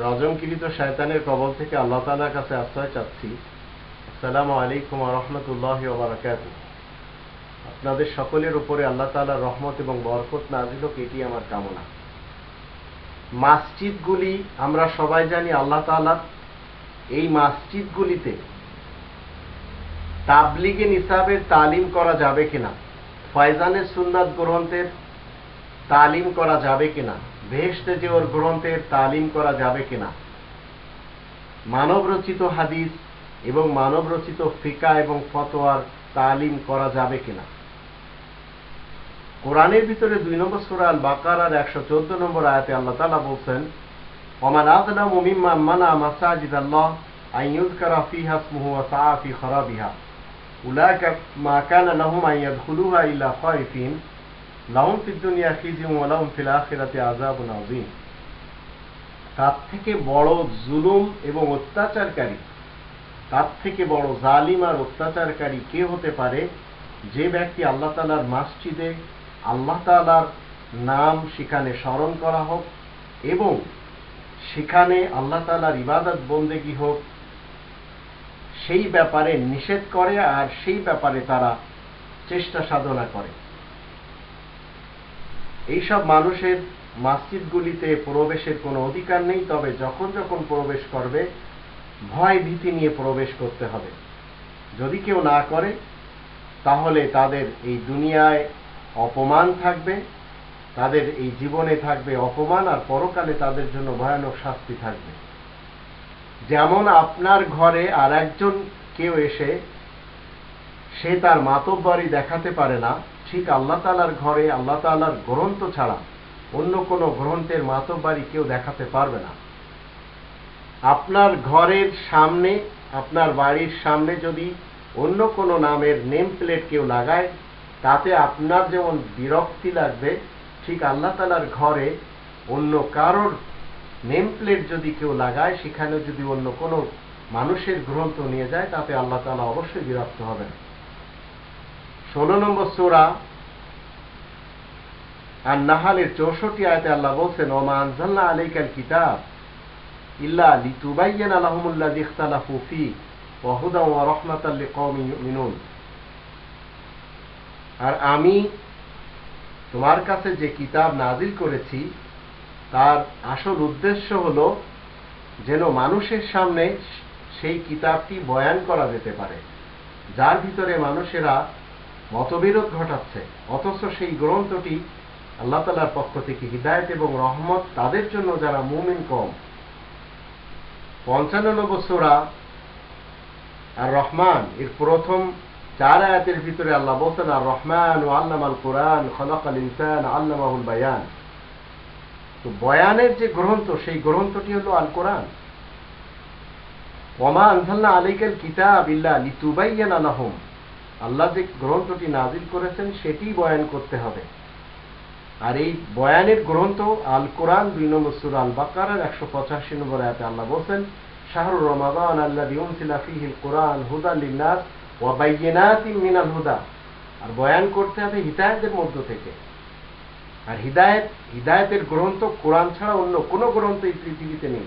রজমকিরিত শয়তানের কবল থেকে আল্লাহ তালার কাছে আশ্রয় চাচ্ছি। আসসালামু আলাইকুম রহমতুল্লাহ বারাকাত। আপনাদের সকলের উপরে আল্লাহ তালার রহমত এবং বরকত নাজিল হোক, এটি আমার কামনা। মাসজিদগুলি, আমরা সবাই জানি আল্লাহ তালার এই মাসজিদগুলিতে তাবলিগে নিসাবের তালিম করা যাবে কিনা, ফয়জানের সুন্নাত গ্রন্থের তালিম করা যাবে কিনা ভেস্তে যে ওর গ্রন্থের তালিম করা যাবে কিনা। মানব রচিত হাদিস এবং মানব রচিত ফিকা এবং ফতোয়ার তালিম করা যাবে কিনা। কোরআনের ভিতরে দুই নম্বর সুরা আল বাকারার একশো চোদ্দ নম্বর আয়াতে আল্লাহ তালা বলছেন, ওমান আদনা মুমিম্মা মানা মাসাজিদ আল্লাহ আইয়ুযকারা ফিহা ইসমুহু ওয়া সাআ ফি খারাবিহা। উলাইকা মা কানা লাহুম আন ইয়াদখুলুহা ইল্লা খায়ফিন লাহুম ফিদ দুনিয়া খিজিউন ওয়া ফিল আখিরাতি আযাবুন আযীম। তার থেকে বড় জুলুম এবং অত্যাচারকারী, তার থেকে বড় জালিম আর অত্যাচারকারী কে হতে পারে? যে ব্যক্তি আল্লাহ তালার মসজিদে আল্লাহ তালার নাম সেখানে স্মরণ করা হোক এবং সেখানে আল্লাহ তালার ইবাদত বন্দেগী হোক, সেই ব্যাপারে নিষেধ করে আর সেই ব্যাপারে তারা চেষ্টা সাধনা করে। এইসব মানুষের মসজিদগুলিতে প্রবেশের কোনো অধিকার নেই, তবে যখন যখন প্রবেশ করবে, ভয় ভীতি নিয়ে প্রবেশ করতে হবে। যদি কেউ না করে, তাহলে তাদের এই দুনিয়ায় অপমান থাকবে, তাদের এই জীবনে থাকবে অপমান, আর পরকালে তাদের জন্য ভয়ানক শাস্তি থাকবে। যেমন আপনার ঘরে আর একজন কেউ এসে, সে তার মাতব্বরি দেখাতে পারে না ঠিক আল্লাহ তালার ঘরে, আল্লাহ তালার গ্রন্থ ছাড়া অন্য কোনো গ্রন্থের মাতব্বারি কেউ দেখাতে পারবে না। আপনার ঘরের সামনে, আপনার বাড়ির সামনে যদি অন্য কোনো নামের নেম প্লেট কেউ লাগায়, তাতে আপনার যেমন বিরক্তি লাগবে, ঠিক আল্লাহ তালার ঘরে অন্য কারোর নেম প্লেট যদি কেউ লাগায়, সেখানে যদি অন্য কোনো মানুষের গ্রন্থ নিয়ে যায়, তাতে আল্লাহ তালা অবশ্যই বিরক্ত হবেন। ষোলো নম্বর সোরা আর নাহালের চৌষট্টি আয়তে আল্লাহ বলছেন, ওমা আনজাল্লা আলাইকাল কিতাব ইল্লা ইখতালাফু ওয়া ইউমিনুন। আর আমি তোমার কাছে যে কিতাব নাজিল করেছি, তার আসল উদ্দেশ্য হল যেন মানুষের সামনে সেই কিতাবটি বয়ান করা যেতে পারে, যার ভিতরে মানুষেরা মতবিরোধ ঘটাচ্ছে, অথচ সেই গ্রন্থটি আল্লাহ তালার পক্ষ থেকে হৃদায়ত এবং রহমত তাদের জন্য যারা মুমিন কম। পঞ্চান্ন নম্বর সোরা আর রহমান এর প্রথম চার আয়াতের ভিতরে আল্লাহ বলছেন আর রহমান ও আল্লাম আল কোরআন খলক আল ইনসান আল্লামাহুল বায়ান। তো বয়ানের যে গ্রন্থ, সেই গ্রন্থটি হলো আল কোরআন ওমা আনসাল্লা আলাইকাল কিতাব ইল্লা লিতুবাইয়ান আলাহম আল্লাহ যে গ্রন্থটি নাজিল করেছেন, সেটি বয়ান করতে হবে। আর এই বয়ানের গ্রন্থ আল কোরআন দুই নম্বর সুর আল বাকারের একশো পঁচাশি নম্বর আয়াতে আল্লাহ বলছেন শাহরুর রমাদান আল্লাহ দিউনসিলা ফিহিল কোরআন হুদা লিন্নাস ওয়াবাইয়েনাতি মিনাল হুদা। আর বয়ান করতে হবে হিদায়তের মধ্য থেকে। আর হিদায়ত, হিদায়তের গ্রন্থ কোরআন ছাড়া অন্য কোনো গ্রন্থ এই পৃথিবীতে নেই।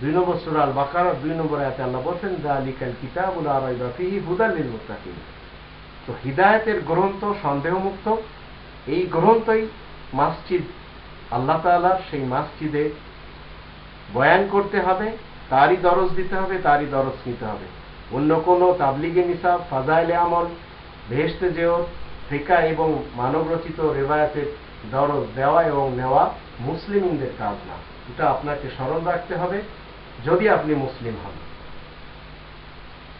দুই নম্বর সুর আল বাকার দুই নম্বর আয়াতে আল্লাহ বলছেন জালিকাল কিতাবুল আরাইবা ফিহি হুদা লিল মুত্তাকিন তো হিদায়তের গ্রন্থ সন্দেহমুক্ত এই গ্রন্থই মসজিদ। আল্লাহ তালার সেই মসজিদে বয়ান করতে হবে, তারই দরজ দিতে হবে, তারই দরজ নিতে হবে। অন্য কোনো তাবলিগে নিসাব, ফাজাইলে আমল ভেস্তে যেও ফেকা এবং মানবরচিত রেবায়াতের দরজ দেওয়া এবং নেওয়া মুসলিমদের কাজ না। এটা আপনাকে স্মরণ রাখতে হবে। যদি আপনি মুসলিম হন।